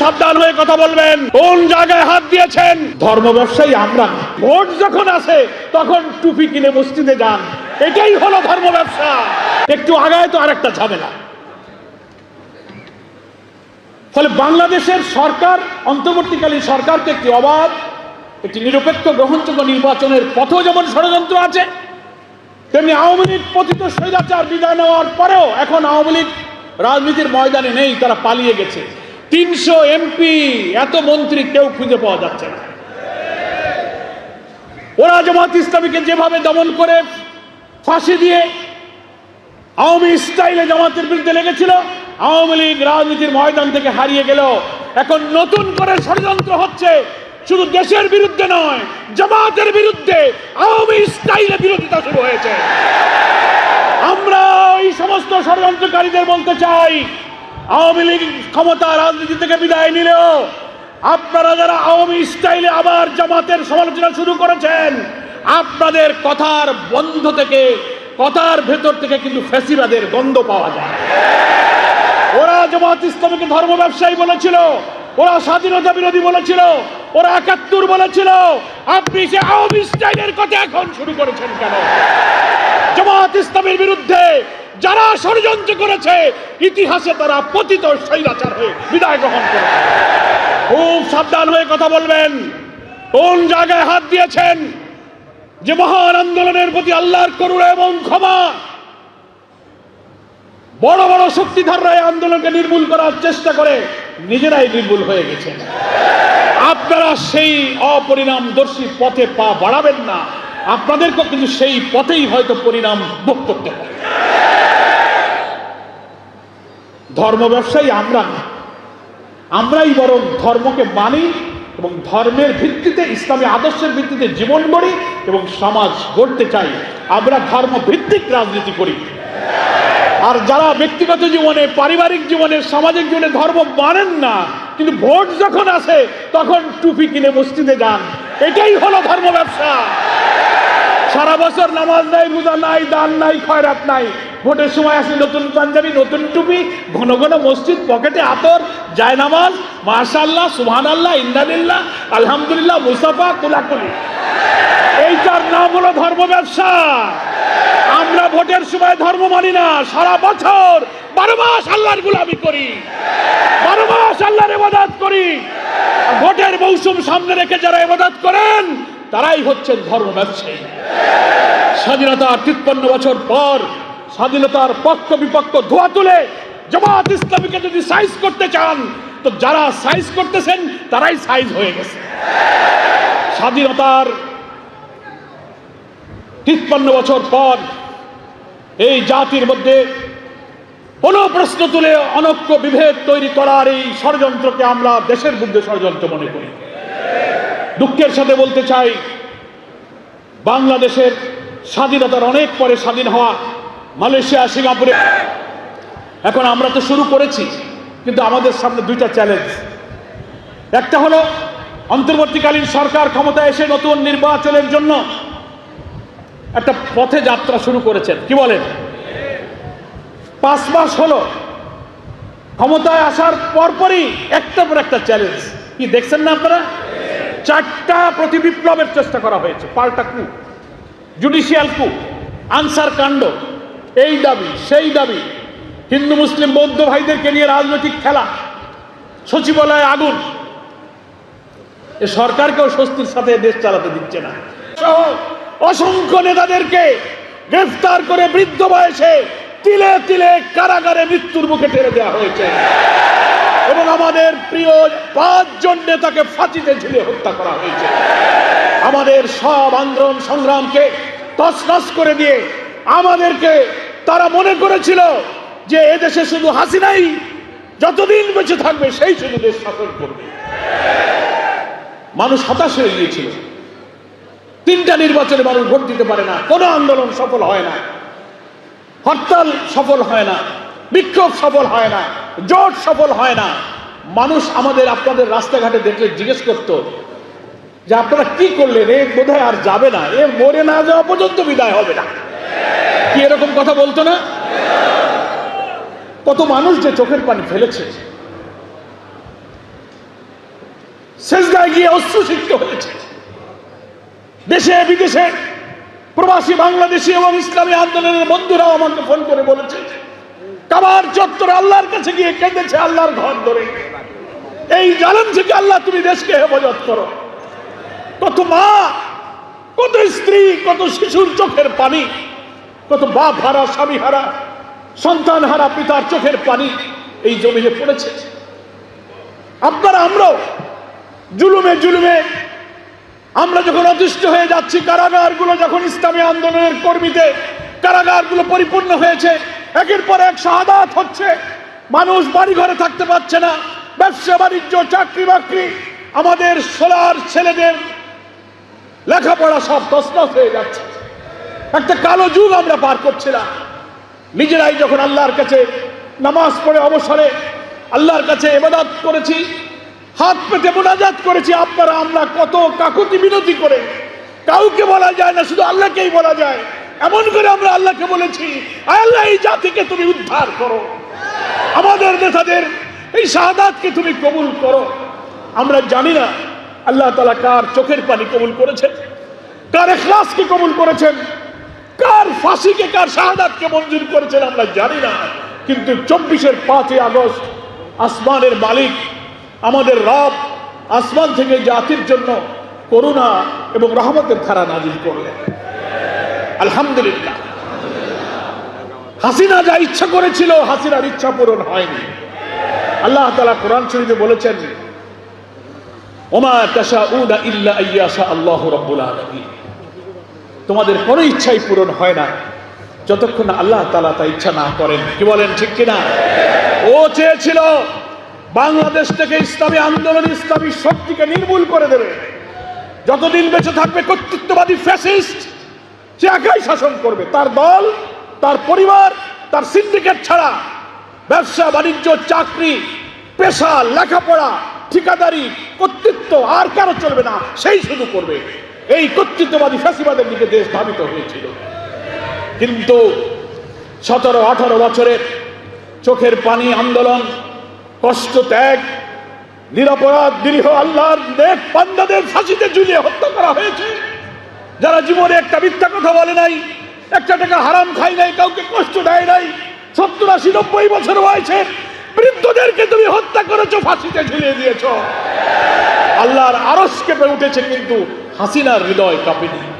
সাবধান হয়ে কথা বলবেন। কোন জায়গায় হাত দিয়েছেন? ধর্ম ব্যবসায়ী আমরা। ভোট যখন আসে, তখন টুপি কিনে মসজিদে যান। এটাই হলো ধর্ম ব্যবসা। একটু আগায় তো আরেকটা ঝামেলা। ফলে বাংলাদেশের সরকার, অন্তর্বর্তীকালীন সরকারকে একটি অবাধ, একটি নিরপেক্ষ, গ্রহণযোগ্য নির্বাচনের পথেও যেমন ষড়যন্ত্র আছে, তেমনি আওয়ামী লীগ পতিত স্বৈরাচার বিদায় নেওয়ার পরেও এখন আওয়ামী লীগ রাজনীতির ময়দানে নেই, তারা পালিয়ে গেছে। তিনশো এমপি এত মন্ত্রী কেউ খুঁজে পাওয়া যাচ্ছে না। ওরা জামাত ইসলামীকে যেভাবে দমন করে ফাঁসি দিয়ে আওয়ামী স্টাইলে জামাতের বিরুদ্ধে লেগেছিল, আওয়ামী লীগ রাজনীতির ময়দান থেকে হারিয়ে গেল। এখন নতুন করে ষড়যন্ত্র হচ্ছে, শুধু দেশের বিরুদ্ধে নয়, জামাতের বিরুদ্ধে আওয়ামী স্টাইলে বিরোধিতা শুরু হয়েছে। আমরা এই সমস্ত ষড়যন্ত্রকারীদের বলতে চাই আওয়ামী লীগ ক্ষমতা রাজনীতি থেকে বিদায় নিলেও আপনারা যারা আওয়ামী স্টাইলে আবার জামাতের সমালোচনা শুরু করেছেন, আপনাদের কথার বন্ধ থেকে, কথার ভেতর থেকে কিন্তু ফেসিবাদের গন্ধ পাওয়া যায়। ওরা জামাত ইসলামীকে ধর্ম ব্যবসায়ী বলেছিল, ওরা স্বাধীনতা বিরোধী বলেছিল, ওরা একাত্তর বলেছিল। আপনি সে আওয়ামী স্টাইলের কথা এখন শুরু করেছেন কেন? জামাত ইসলামের বিরুদ্ধে যারা ষড়যন্ত্র করেছে, ইতিহাসে তারা পতিত শৈলাচার হয়ে বিদায় গ্রহণ করেছে। খুব সাবধান হয়ে কথা বলবেন। কোন জায়গায় হাত দিয়েছেন? যে মহান আন্দোলনের প্রতি আল্লাহর করুণা এবং ক্ষমা। বড় বড় শক্তিধররা এই আন্দোলনকে নির্মূল করার চেষ্টা করে, নিজেরাই নির্মূল হয়ে গেছে আপনারা সেই অপরিণামদর্শী পথে পা বাড়াবেন না। আপনাদেরকে কিন্তু সেই পথেই হয়তো পরিণাম ভোগ করতে হবে। ধর্ম ব্যবসায়ী আমরা না। আমরাই বরং ধর্মকে মানি এবং ধর্মের ভিত্তিতে, ইসলামী আদর্শের ভিত্তিতে জীবন গড়ি এবং সমাজ গড়তে চাই। আমরা ধর্ম ভিত্তিক রাজনীতি করি। আর যারা ব্যক্তিগত জীবনে, পারিবারিক জীবনে, সামাজিক জীবনে ধর্ম মানেন না, কিন্তু ভোট যখন আসে, তখন টুপি কিনে মসজিদে যান। এটাই হলো ধর্ম ব্যবসা। সারা বছর নামাজ নাই, রোজা নাই, দান নাই, খয়রাত নাই। ভোটের সময় আসে নতুন পাঞ্জাবি, নতুন টুপি, ঘন ঘন মসজিদ, পকেটে আতর যায় নামাজ মাশাল্লাহ সুহান আল্লাহ ইন্দানিল্লাহ আলহামদুলিল্লাহ মুসাফা কুলাকুলি এইটার নাম হলো ধর্ম ব্যবসা। আমরা ভোটের সময় ধর্ম মানি না। সারা বছর বারো মাস আল্লাহর গুলামি করি। বারো মাস আল্লাহর ইবাদত করি। ভোটের মৌসুম সামনে রেখে যারা ইবাদত করেন, তারাই হচ্ছেন ধর্ম ব্যবসায়ী। স্বাধীনতার তিপ্পান্ন বছর পর স্বাধীনতার পক্ষ বিপক্ষ ধোয়া তুলে জামাত ইসলামীকে যদি সাইজ করতে চান, তো যারা সাইজ করতেছেন, তারাই সাইজ হয়ে গেছে। স্বাধীনতার তিপ্পান্ন বছর পর এই জাতির মধ্যে কোনো প্রশ্ন তুলে অনক্য বিভেদ তৈরি করার এই ষড়যন্ত্রকে আমরা দেশের বিরুদ্ধে ষড়যন্ত্র মনে করি। দুঃখের সাথে বলতে চাই, বাংলাদেশের স্বাধীনতার অনেক পরে স্বাধীন হওয়া মালয়েশিয়া, সিঙ্গাপুরে। এখন আমরা তো শুরু করেছি, কিন্তু আমাদের সামনে দুইটা চ্যালেঞ্জ। একটা হলো, অন্তর্বর্তীকালীন সরকার ক্ষমতায় এসে নতুন নির্বাচনের জন্য একটা পথে যাত্রা শুরু করেছেন। কি বলেন? পাঁচ মাস হলো, ক্ষমতায় আসার পরপরই একটা পর একটা চ্যালেঞ্জ। কি দেখছেন না আপনারা? চারটা প্রতি বিপ্লবের চেষ্টা করা হয়েছে, পাল্টা কু জুডিশিয়াল কু আনসার কাণ্ড। এই দাবি, সেই দাবি হিন্দু মুসলিম বৌদ্ধ ভাইদেরকে নিয়ে রাজনৈতিক খেলা, সচিবালয়ে আগুন। এ সরকারকেও স্বস্তির সাথে দেশ চালাতে দিচ্ছে না। অসংখ্য নেতাদেরকে গ্রেফতার করে বৃদ্ধ বয়সে তিলে তিলে কারাগারে মৃত্যুর মুখে ঠেলে দেওয়া হয়েছে। এবং আমাদের প্রিয় পাঁচজন নেতাকে ফাঁসিতে ঝুলে হত্যা করা হয়েছে। আমাদের সব আন্দোলন সংগ্রামকে তছনছ করে দিয়ে আমাদেরকে তারা মনে করেছিল যে এদেশে শুধু হাসিনাই যতদিন বেঁচে থাকবে সেই শুধু দেশ শাসন করবে। মানুষ হতাশ হয়ে গিয়েছিল। তিনটা নির্বাচনে মানুষ ভোট দিতে পারে না, কোনো আন্দোলন সফল হয় না। হরতাল সফল হয় না, বিক্ষোভ সফল হয় না, জোট সফল হয় না। মানুষ আমাদের, আপনাদের রাস্তাঘাটে দেখলে জিজ্ঞেস করতো যে আপনারা কি করলেন? এ বোধহয় আর যাবে না, এ মরে না যাওয়া পর্যন্ত বিদায় হবে না। কি এরকম কথা বলতো না? কত মানুষ যে চোখের পানি ফেলেছে। শেষদায় গিয়ে অশ্রুসিক্ত হয়েছে। দেশে, বিদেশে প্রবাসী বাংলাদেশি এবং ইসলামী আন্দোলনের বন্ধুরাও আমাকে ফোন করে বলেছে, কাবার চত্বর আল্লাহর কাছে গিয়ে কেঁদেছে আল্লাহর ঘর ধরে। এই জালেম থেকে আল্লাহ তুমি দেশকে হেফাজত করো। কত মা, কত স্ত্রী, কত শিশুর চোখের পানি কত বাপ হারা, স্বামী হারা, সন্তান হারা, পিতার চোখের পানি এই জমিনে পড়েছে। আপনারা আমরাও জুলুমে জুলুমে আমরা যখন অতিষ্ঠ হয়ে যাচ্ছি, কারাগারগুলো যখন ইসলামী আন্দোলনের কর্মীতে কারাগারগুলো পরিপূর্ণ হয়েছে, একের পর এক শাহাদাত হচ্ছে, মানুষ বাড়ি ঘরে থাকতে পারছে না, ব্যবসা, বাণিজ্য, চাকরি বাকরি, আমাদের সোলার ছেলেদের লেখাপড়া সব তসনস হয়ে যাচ্ছে। একটা কালো যুগ আমরা পার করছিলাম। নিজেরাই যখন আল্লাহর কাছে নামাজ পড়ে অবসরে আল্লাহর কাছে এবাদত করেছি, হাত পেতে মোনাজাত করেছি, আপনারা, আমরা কত কাকুতি বিনতি করে কাউকে বলা যায় না, শুধু আল্লাহকেই বলা যায়। এমন করে আমরা আল্লাহকে বলেছি আল্লাহ, এই জাতিকে তুমি উদ্ধার করো। আমাদের নেতাদের এই শাহাদাতকে তুমি কবুল করো। আমরা জানি না আল্লাহ তালা কার চোখের পানি কবুল করেছেন, কার এখলাসকে কবুল করেছেন। কার ফাঁসিকে, কার শাহাদাতকে মঞ্জুর করেছেন আমরা জানি না। কিন্তু চব্বিশের পাঁচই আগস্ট আসমানের মালিক, আমাদের রব আসমান থেকে জাতির জন্য করুণা এবং রহমতের ধারা নাজিল করলেন। আলহামদুলিল্লাহ। হাসিনা যা ইচ্ছা করেছিল, হাসিনার ইচ্ছা পূরণ হয়নি। আল্লাহ তালা কোরআন শরীফে বলেছেন, ওমা উনা ইল্লা আল্লাহ রব্বুল আলামিন। তোমাদের কোনো ইচ্ছাই পূরণ হয় না। যতক্ষণ আল্লাহ তালা তা ইচ্ছা না করেন। কি বলেন, ঠিক কিনা? ও চেয়েছিল বাংলাদেশ থেকে ইসলামী আন্দোলন, ইসলামী শক্তিকে নির্মূল করে দেবে। যতদিন বেঁচে থাকবে কর্তৃত্ববাদী ফ্যাসিস্ট, সে একাই শাসন করবে। তার দল, তার পরিবার, তার সিন্ডিকেট ছাড়া ব্যবসা, বাণিজ্য, চাকরি, পেশা, লেখাপড়া, ঠিকাদারি, কর্তৃত্ব আর কারও চলবে না। সেই শুধু করবে। এই কর্তৃত্ববাদী ফাঁসিবাদের দিকে দেশ ধাবিত হয়েছিল। কিন্তু সতেরো, আঠারো বছরের চোখের পানি আন্দোলন, কষ্ট, ত্যাগ, নিরাপরাধ, নিরীহ আল্লাহর নেক পান্দাদের ফাঁসিতে ঝুলিয়ে হত্যা করা হয়েছে। যারা জীবনে একটা মিথ্যা কথা বলে নাই, একটা টাকা হারাম খাই নাই, কাউকে কষ্ট দেয় নাই, সত্তর, আশি, নব্বই বছর বয়সে বৃদ্ধদেরকে তুমি হত্যা করেছ, ফাঁসিতে ঝুলিয়ে দিয়েছ। আল্লাহর আরস কেঁপে উঠেছে কিন্তু হাসিনার হৃদয় কাঁপেনি